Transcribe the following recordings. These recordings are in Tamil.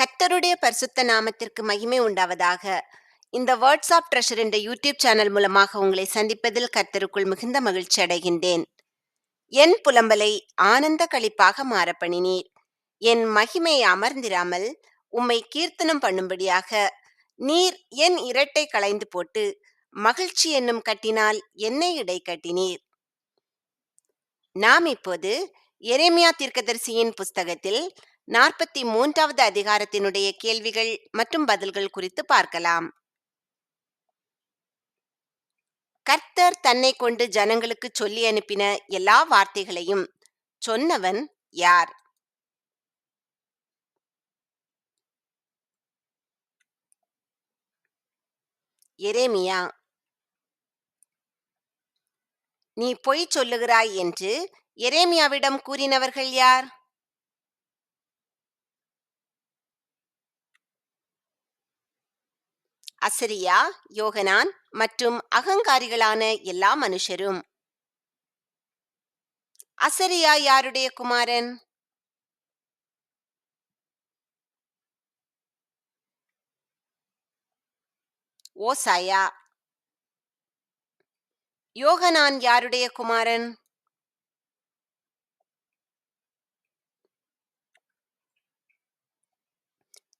கத்தருடைய பரிசுத்த நாமத்திற்கு மகிமை உண்டாவதாக. இந்த வேர்ட்ஸ் ஆஃப் ட்ரெஷர் என்ற யூடியூப் சேனல் மூலமாக உங்களை சந்திப்பதில் கர்த்தருக்குள் மிகுந்த மகிழ்ச்சி அடைகின்றேன். என் புலம்பலை ஆனந்த களிப்பாக மாறப்பணினீர் என் மகிமையை அமர்ந்திராமல் உம்மை கீர்த்தனம் பண்ணும்படியாக நீர் என் இரட்டை களைந்து போட்டு மகிழ்ச்சி என்னும் கட்டினால் என்னை இடை கட்டினீர். நாம் இப்போது எரேமியா தீர்க்கதரிசியின் புஸ்தகத்தில் நாற்பத்தி மூன்றாவது அதிகாரத்தினுடைய கேள்விகள் மற்றும் பதில்கள் குறித்து பார்க்கலாம். கர்த்தர் தன்னை கொண்டு ஜனங்களுக்கு சொல்லி அனுப்பின எல்லா வார்த்தைகளையும் சொன்னவன் யார்? எரேமியா நீ பொய் சொல்லுகிறாய் என்று எரேமியாவிடம் கூறினவர்கள் யார்? அசரியா யோகனான் மற்றும் அகங்காரிகளான எல்லா மனுஷரும். அசரியா யாருடைய குமாரன்? ஓசாயா. யோகனான் யாருடைய குமாரன்?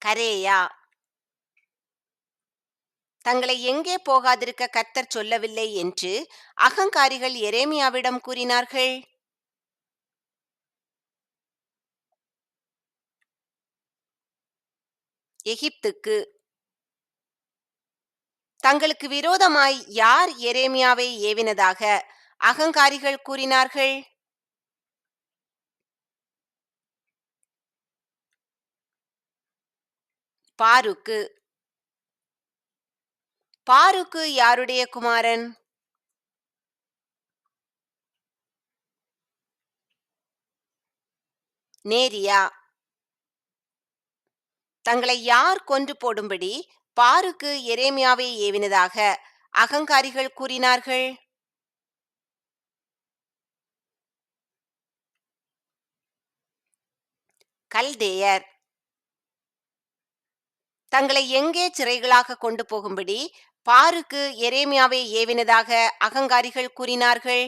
கரேயா. தங்களை எங்கே போகாதிருக்க கர்த்தர் சொல்லவில்லை என்று அகங்காரிகள் எரேமியாவிடம் கூறினார்கள். எகிப்துக்கு தங்களுக்கு விரோதமாய் யார் எரேமியாவை ஏவினதாக அகங்காரிகள் கூறினார்கள். பாருக்கு பாருக்கு யாருடைய குமாரன்? நேரியா. தங்களை யார் கொன்று போடும்படி பாருக்கு எரேமியாவை ஏவினதாக அகங்காரிகள் கூறினார்கள். கல்தேயர். தங்களை எங்கே சிறைகளாக கொண்டு போகும்படி பாருக்கு எரேமியாவை ஏவினதாக அகங்காரிகள் கூறினார்கள்.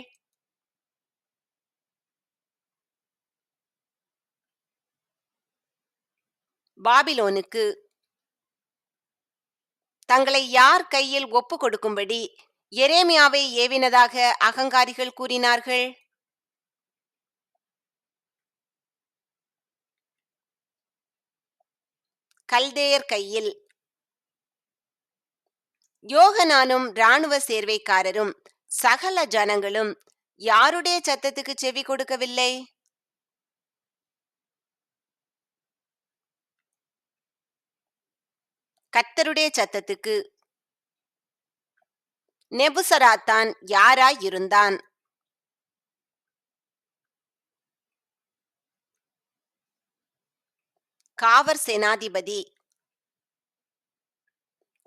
பாபிலோனுக்கு தங்களை யார் கையில் ஒப்பு கொடுக்கும்படி எரேமியாவை ஏவினதாக அகங்காரிகள் கூறினார்கள். கல்தேயர் கையில் யோகனானும் இராணுவ சேர்வைக்காரரும் சகல ஜனங்களும் யாருடைய சத்தத்துக்கு செவி கொடுக்கவில்லை? கர்த்தருடைய சத்தத்துக்கு நெபுசராத்தான் யாராய் இருந்தான் காவர் சேனாதிபதி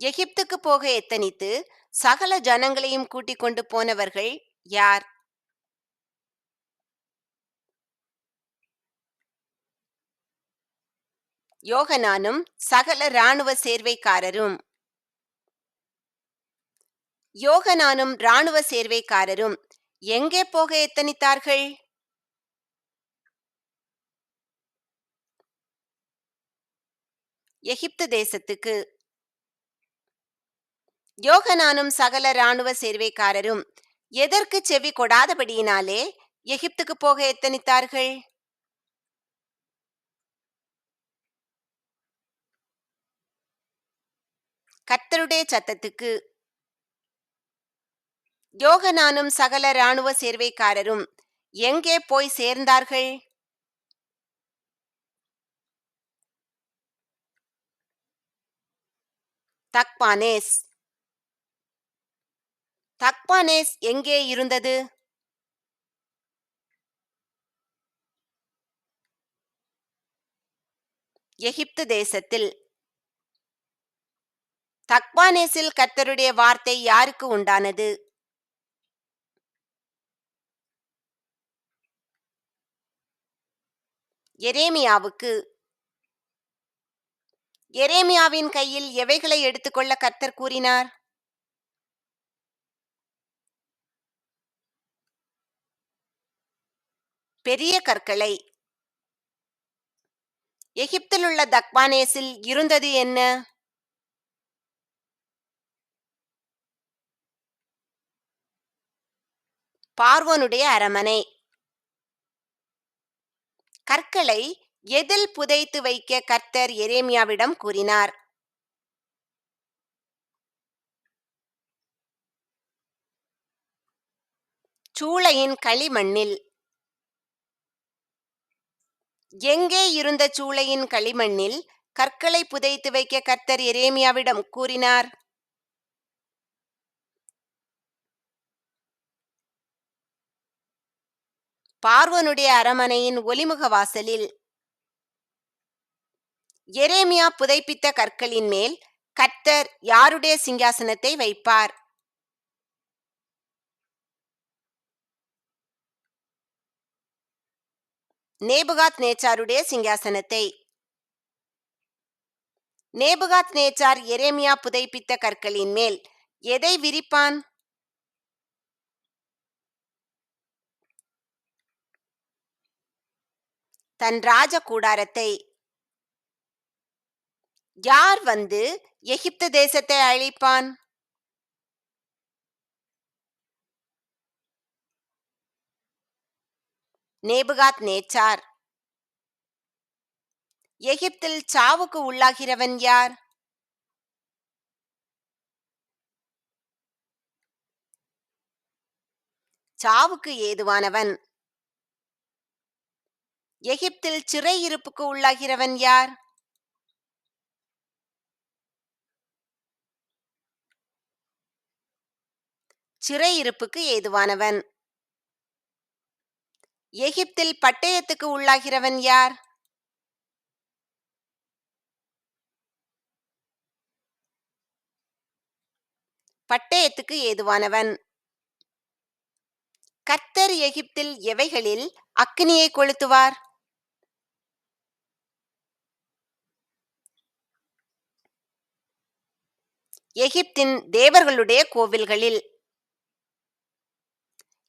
எகிப்துக்கு போக எத்தனித்து சகல ஜனங்களையும் கூட்டிக் கொண்டு போனவர்கள் யார்? யோகனானும் சகல இராணுவ சேர்வைக்காரரும். யோகனானும் இராணுவ சேர்வைக்காரரும். எங்கே போக எத்தனித்தார்கள்? எகிப்து தேசத்துக்கு யோகனானும் சகல இராணுவ சேர்வைக்காரரும் எதற்கு செவி கொடாதபடியினாலே எகிப்துக்கு போக எத்தனித்தார்கள்? கர்த்தருடைய சத்தத்துக்கு. யோகனானும் சகல இராணுவ சேர்வைக்காரரும் எங்கே போய் சேர்ந்தார்கள்? தக்பானேஸ் தக்பானேஸ் எங்கே இருந்தது? எகிப்து தேசத்தில். தக்பானேசில் கர்த்தருடைய வார்த்தை யாருக்கு உண்டானது? எரேமியாவுக்கு. எரேமியாவின் கையில் எவைகளை எடுத்துக்கொள்ள கர்த்தர் கூறினார்? பெரிய கற்களை. எகிப்தில் உள்ள தக்வானேஸில் இருந்தது என்ன? பார்வோனுடைய அரமனை. கற்களை எதில் புதைத்து வைக்க கர்த்தர் எரேமியாவிடம் கூறினார்? சூளையின் களிமண்ணில். எங்கே இருந்த சூளையின் களிமண்ணில் கற்களை புதைத்து வைக்க கர்த்தர் எரேமியாவிடம் கூறினார்? பார்வனுடைய அரமனையின் ஒலிமுக வாசலில் எரேமியா புதைப்பித்த கற்களின் மேல் கர்த்தர் யாருடைய சிங்காசனத்தை வைப்பார்? நேபுகாத் நேச்சாருடைய சிங்காசனத்தை. நேபுகாத் நேச்சார் எரேமியா புதைப்பித்த கற்களின் மேல் எதை விரிப்பான்? தன் ராஜ கூடாரத்தை. யார் வந்து எகிப்து தேசத்தை அழிப்பான்? நேபுகாத் நேச்சார். எகிப்தில் சாவுக்கு உள்ளாகிறவன் யார்? சாவுக்கு ஏதுவானவன்? எகிப்தில் சிறையிருப்புக்கு உள்ளாகிறவன் யார்? சிறையிருப்புக்கு ஏதுவானவன்? எகிப்தில் பட்டயத்துக்கு உள்ளாகிறவன் யார்? பட்டயத்துக்கு ஏதுவானவன். கர்த்தர் எகிப்தில் எவைகளில் அக்னியை கொளுத்துவார்? எகிப்தின் தேவர்களுடைய கோவில்களில்.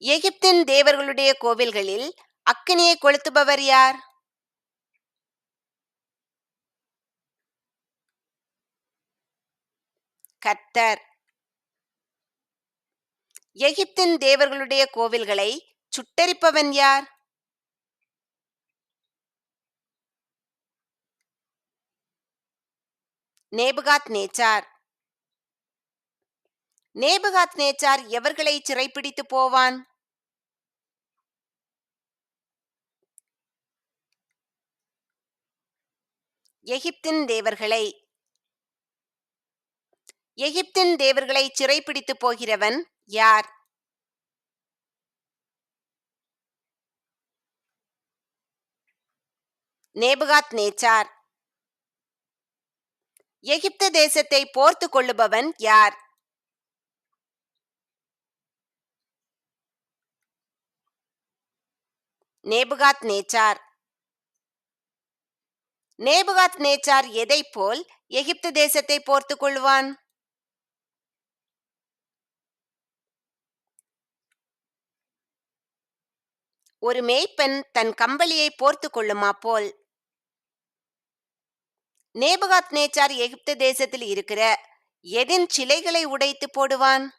எகிப்தின் தேவர்களுடைய கோவில்களில் அக்கினியை கொளுத்துபவர் யார்? கர்த்தர். எகிப்தின் தேவர்களுடைய கோவில்களை சுட்டரிப்பவன் யார்? நேபுகாத் நேச்சார் நேபுகாத் நேச்சார் எவர்களை சிறைப்பிடித்து போவான்? எகிப்தின் தேவர்களை. எகிப்தின் தேவர்களை சிறைப்பிடித்து போகிறவன் யார்? நேபுகாத் நேச்சார். எகிப்து தேசத்தை போர்த்து கொள்ளுபவன் யார்? நேபுகாத் நேச்சார். நேபுகாத் நேச்சார் எதை போல் எகிப்து தேசத்தை போர்த்து கொள்வான்? ஒரு மேய்ப்பெண் தன் கம்பளியை போர்த்து கொள்ளுமா போல்? நேபுகாத் நேச்சார் எகிப்து தேசத்தில் இருக்கிற எதின் சிலைகளை உடைத்து போடுவான்?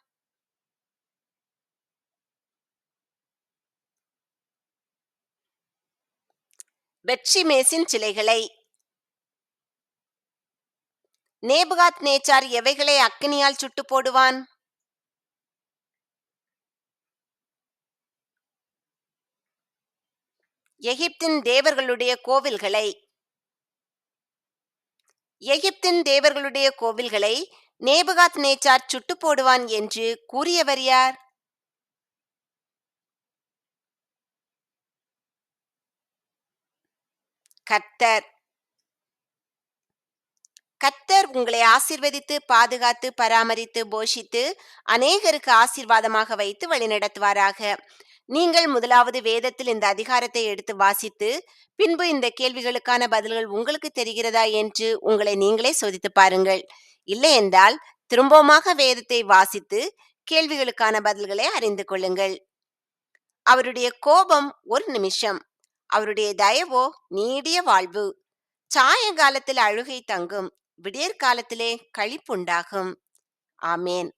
பெட்சிமேசின் சிலைகளை. நேபுகாத் நேச்சார் எவைகளை அக்கினியால் சுட்டு போடுவான்? எகிப்தின் தேவர்களுடைய கோவில்களை. எகிப்தின் தேவர்களுடைய கோவில்களை நேபுகாத் நேச்சார் சுட்டு போடுவான் என்று கூறியவர் யார்? கர்த்தர் கர்த்தர் உங்களை ஆசீர்வதித்து பாதுகாத்து பராமரித்து போஷித்து அநேகருக்கு ஆசீர்வாதமாக வைத்து வழிநடத்துவாராக. நீங்கள் முதலாவது வேதத்தில் இந்த அதிகாரத்தை எடுத்து வாசித்து பின்பு இந்த கேள்விகளுக்கான பதில்கள் உங்களுக்கு தெரிகிறதா என்று உங்களை நீங்களே சோதித்து பாருங்கள். இல்லை என்றால் திரும்பமாக வேதத்தை வாசித்து கேள்விகளுக்கான பதில்களை அறிந்து கொள்ளுங்கள். அவருடைய கோபம் ஒரு நிமிஷம். அவருடைய தயவோ நீடிய வாழ்வு. சாயங்காலத்தில் அழுகை தங்கும். விடியற் காலத்திலே களிப்புண்டாகும் ஆமேன்.